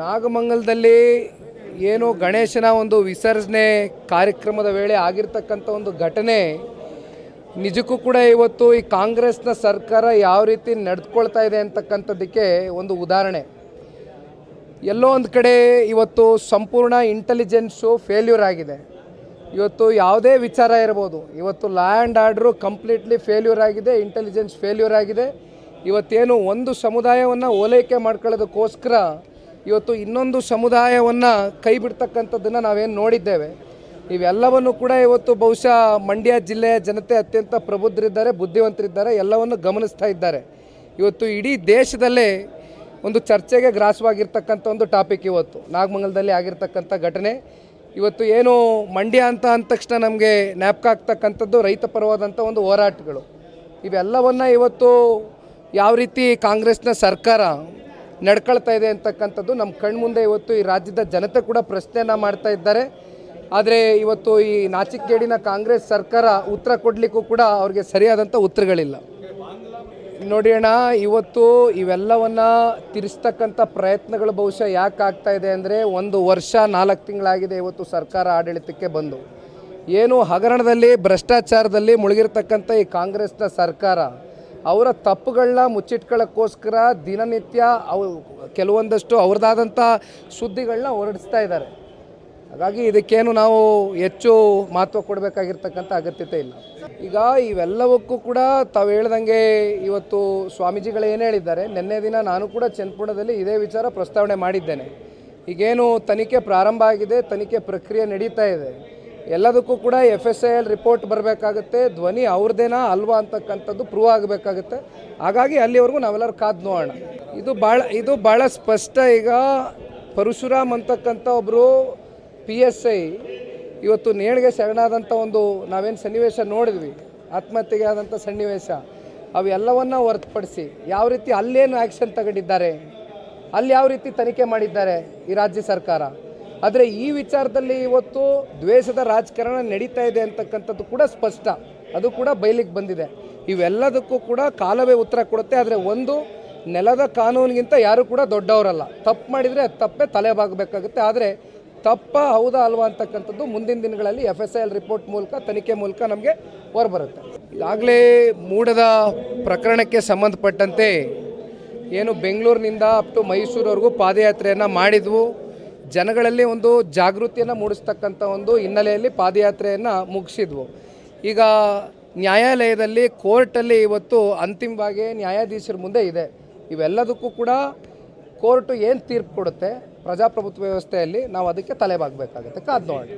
ನಾಗಮಂಗಲದಲ್ಲಿ ಏನು ಗಣೇಶನ ಒಂದು ವಿಸರ್ಜನೆ ಕಾರ್ಯಕ್ರಮದ ವೇಳೆ ಆಗಿರ್ತಕ್ಕಂಥ ಒಂದು ಘಟನೆ, ನಿಜಕ್ಕೂ ಕೂಡ ಇವತ್ತು ಈ ಕಾಂಗ್ರೆಸ್ನ ಸರ್ಕಾರ ಯಾವ ರೀತಿ ನಡೆದುಕೊಳ್ತಾ ಇದೆ ಅಂತಕ್ಕಂಥದ್ದಕ್ಕೆ ಒಂದು ಉದಾಹರಣೆ. ಎಲ್ಲೋ ಒಂದು ಕಡೆ ಇವತ್ತು ಸಂಪೂರ್ಣ ಇಂಟೆಲಿಜೆನ್ಸು ಫೇಲ್ಯೂರ್ ಆಗಿದೆ. ಇವತ್ತು ಯಾವುದೇ ವಿಚಾರ ಇರ್ಬೋದು, ಇವತ್ತು law and order completely failure ಆಗಿದೆ ಇಂಟೆಲಿಜೆನ್ಸ್ ಫೇಲ್ಯೂರ್ ಆಗಿದೆ. ಇವತ್ತೇನು ಒಂದು ಸಮುದಾಯವನ್ನು ಓಲೈಕೆ ಮಾಡ್ಕೊಳ್ಳೋದಕ್ಕೋಸ್ಕರ ಇವತ್ತು ಇನ್ನೊಂದು ಸಮುದಾಯವನ್ನು ಕೈ ಬಿಡ್ತಕ್ಕಂಥದ್ದನ್ನು ನಾವೇನು ನೋಡಿದ್ದೇವೆ. ಇವೆಲ್ಲವನ್ನು ಕೂಡ ಇವತ್ತು ಬಹುಶಃ ಮಂಡ್ಯ ಜಿಲ್ಲೆಯ ಜನತೆ ಅತ್ಯಂತ ಪ್ರಬುದ್ಧರಿದ್ದಾರೆ, ಬುದ್ಧಿವಂತರಿದ್ದಾರೆ, ಎಲ್ಲವನ್ನು ಗಮನಿಸ್ತಾ ಇದ್ದಾರೆ. ಇವತ್ತು ಇಡೀ ದೇಶದಲ್ಲೇ ಒಂದು ಚರ್ಚೆಗೆ ಗ್ರಾಸವಾಗಿರ್ತಕ್ಕಂಥ ಒಂದು ಟಾಪಿಕ್ ಇವತ್ತು. ನಾಗಮಂಗಲದಲ್ಲಿ ಆಗಿರ್ತಕ್ಕಂಥ ಘಟನೆ. ಇವತ್ತು ಏನು ಮಂಡ್ಯ ಅಂತ ಅಂದ ತಕ್ಷಣ ನಮಗೆ ಜ್ಞಾಪಕ ರೈತ ಪರವಾದಂಥ ಒಂದು ಹೋರಾಟಗಳು. ಇವೆಲ್ಲವನ್ನು ಇವತ್ತು ಯಾವ ರೀತಿ ಕಾಂಗ್ರೆಸ್ನ ಸರ್ಕಾರ ನಡ್ಕೊಳ್ತಾ ಇದೆ ಅಂತಕ್ಕಂಥದ್ದು ನಮ್ಮ ಕಣ್ಮುಂದೆ ಇವತ್ತು ಈ ರಾಜ್ಯದ ಜನತೆ ಕೂಡ ಪ್ರಶ್ನೆಯನ್ನು ಮಾಡ್ತಾ ಇದ್ದಾರೆ. ಆದರೆ ಇವತ್ತು ಈ ನಾಚಿಕೇಡಿನ ಕಾಂಗ್ರೆಸ್ ಸರ್ಕಾರ ಉತ್ತರ ಕೊಡಲಿಕ್ಕೂ ಕೂಡ ಅವ್ರಿಗೆ ಸರಿಯಾದಂಥ ಉತ್ತರಗಳಿಲ್ಲ. ನೋಡಿ ಅಣ್ಣ, ಇವತ್ತು ಇವೆಲ್ಲವನ್ನು ತಿರ್ಸ್ತಕ್ಕಂಥ ಪ್ರಯತ್ನಗಳು ಬಹುಶಃ ಯಾಕೆ ಆಗ್ತಾ ಇದೆ ಅಂದರೆ ಒಂದು ವರ್ಷ, ನಾಲ್ಕು ತಿಂಗಳಾಗಿದೆ ಇವತ್ತು ಸರ್ಕಾರ ಆಡಳಿತಕ್ಕೆ ಬಂದು. ಏನು ಹಗರಣದಲ್ಲಿ, ಭ್ರಷ್ಟಾಚಾರದಲ್ಲಿ ಮುಳುಗಿರ್ತಕ್ಕಂಥ ಈ ಕಾಂಗ್ರೆಸ್ನ ಸರ್ಕಾರ ಅವರ ತಪ್ಪುಗಳನ್ನ ಮುಚ್ಚಿಟ್ಕೊಳ್ಳೋಕ್ಕೋಸ್ಕರ ದಿನನಿತ್ಯ ಅವು ಕೆಲವೊಂದಷ್ಟು ಅವ್ರದ್ದಾದಂಥ ಸುದ್ದಿಗಳನ್ನ ಹೊರಡಿಸ್ತಾ ಇದ್ದಾರೆ. ಹಾಗಾಗಿ ಇದಕ್ಕೇನು ನಾವು ಹೆಚ್ಚು ಮಹತ್ವ ಕೊಡಬೇಕಾಗಿರ್ತಕ್ಕಂಥ ಅಗತ್ಯತೆ ಇಲ್ಲ. ಈಗ ಇವೆಲ್ಲವಕ್ಕೂ ಕೂಡ ತಾವು ಹೇಳ್ದಂಗೆ ಇವತ್ತು ಸ್ವಾಮೀಜಿಗಳು ಏನು ಹೇಳಿದ್ದಾರೆ, ನಿನ್ನೆ ದಿನ ನಾನು ಕೂಡ ಚನ್ನಪುಣದಲ್ಲಿ ಇದೇ ವಿಚಾರ ಪ್ರಸ್ತಾವನೆ ಮಾಡಿದ್ದೇನೆ. ಈಗೇನು ತನಿಖೆ ಪ್ರಾರಂಭ ಆಗಿದೆ, ತನಿಖೆ ಪ್ರಕ್ರಿಯೆ ನಡೀತಾ ಇದೆ. ಎಲ್ಲದಕ್ಕೂ ಕೂಡ F S I L report ಬರಬೇಕಾಗುತ್ತೆ. ಧ್ವನಿ ಅವ್ರದ್ದೇನಾ ಅಲ್ವಾ ಅಂತಕ್ಕಂಥದ್ದು ಪ್ರೂವ್ ಆಗಬೇಕಾಗುತ್ತೆ. ಹಾಗಾಗಿ ಅಲ್ಲಿವರೆಗೂ ನಾವೆಲ್ಲರೂ ಕಾದು ನೋಡೋಣ. ಇದು ಭಾಳ ಇದು ಭಾಳ ಸ್ಪಷ್ಟ ಈಗ. ಪರಶುರಾಮ್ ಅಂತಕ್ಕಂಥ ಒಬ್ಬರು ಪಿ ಎಸ್ ಐ ಇವತ್ತು ನೇಣಿಗೆ ಶರಣಾದಂಥ ಒಂದು ನಾವೇನು ಸನ್ನಿವೇಶ ನೋಡಿದ್ವಿ. ಆತ್ಮಹತ್ಯೆಗೆ ಆದಂಥ ಸನ್ನಿವೇಶ. ಅವೆಲ್ಲವನ್ನು ಹೊರತುಪಡಿಸಿ ಯಾವ ರೀತಿ ಅಲ್ಲೇನು ಆ್ಯಕ್ಷನ್ ತಗೊಂಡಿದ್ದಾರೆ? ಅಲ್ಲಿ ಯಾವ ರೀತಿ ತನಿಖೆ ಮಾಡಿದ್ದಾರೆ ಈ ರಾಜ್ಯ ಸರ್ಕಾರ? ಆದರೆ ಈ ವಿಚಾರದಲ್ಲಿ ಇವತ್ತು ದ್ವೇಷದ ರಾಜಕಾರಣ ನಡೀತಾ ಇದೆ ಅಂತಕ್ಕಂಥದ್ದು ಕೂಡ ಸ್ಪಷ್ಟ. ಅದು ಕೂಡ ಬಯಲಿಗೆ ಬಂದಿದೆ. ಇವೆಲ್ಲದಕ್ಕೂ ಕೂಡ ಕಾಲವೇ ಉತ್ತರ ಕೊಡುತ್ತೆ, ಆದರೆ ಒಂದು ನೆಲದ ಕಾನೂನಿಗಿಂತ ಯಾರು ಕೂಡ ದೊಡ್ಡವರಲ್ಲ. ತಪ್ಪು ಮಾಡಿದರೆ ತಪ್ಪೇ ತಲೆ ಬಾಗಬೇಕಾಗುತ್ತೆ ಆದರೆ ತಪ್ಪ ಹೌದಾ ಅಲ್ವಾ ಅಂತಕ್ಕಂಥದ್ದು ಮುಂದಿನ ದಿನಗಳಲ್ಲಿ F S I L report ಮೂಲಕ, ತನಿಖೆ ಮೂಲಕ ನಮಗೆ ಹೊರಬರುತ್ತೆ. ಈಗಾಗಲೇ ಮೂಡದ ಪ್ರಕರಣಕ್ಕೆ ಸಂಬಂಧಪಟ್ಟಂತೆ ಏನು ಬೆಂಗಳೂರಿನಿಂದ ಅಪ್ ಟು ಮೈಸೂರವರೆಗೂ ಪಾದಯಾತ್ರೆಯನ್ನು ಮಾಡಿದ್ವು. ಜನಗಳಲ್ಲಿ ಒಂದು ಜಾಗೃತಿಯನ್ನು ಮೂಡಿಸ್ತಕ್ಕಂಥ ಒಂದು ಹಿನ್ನೆಲೆಯಲ್ಲಿ ಪಾದಯಾತ್ರೆಯನ್ನು ಮುಗಿಸಿದ್ವು. ಈಗ ನ್ಯಾಯಾಲಯದಲ್ಲಿ ಕೋರ್ಟಲ್ಲಿ ಇವತ್ತು ಅಂತಿಮವಾಗಿ ನ್ಯಾಯಾಧೀಶರ ಮುಂದೆ ಇದೆ. ಇವೆಲ್ಲದಕ್ಕೂ ಕೂಡ ಕೋರ್ಟು ಏನು ತೀರ್ಪು ಕೊಡುತ್ತೆ ಪ್ರಜಾಪ್ರಭುತ್ವ ವ್ಯವಸ್ಥೆಯಲ್ಲಿ ನಾವು ಅದಕ್ಕೆ ತಲೆಬಾಗಬೇಕಾಗುತ್ತೆ. ಕಾದು ನೋಡಿ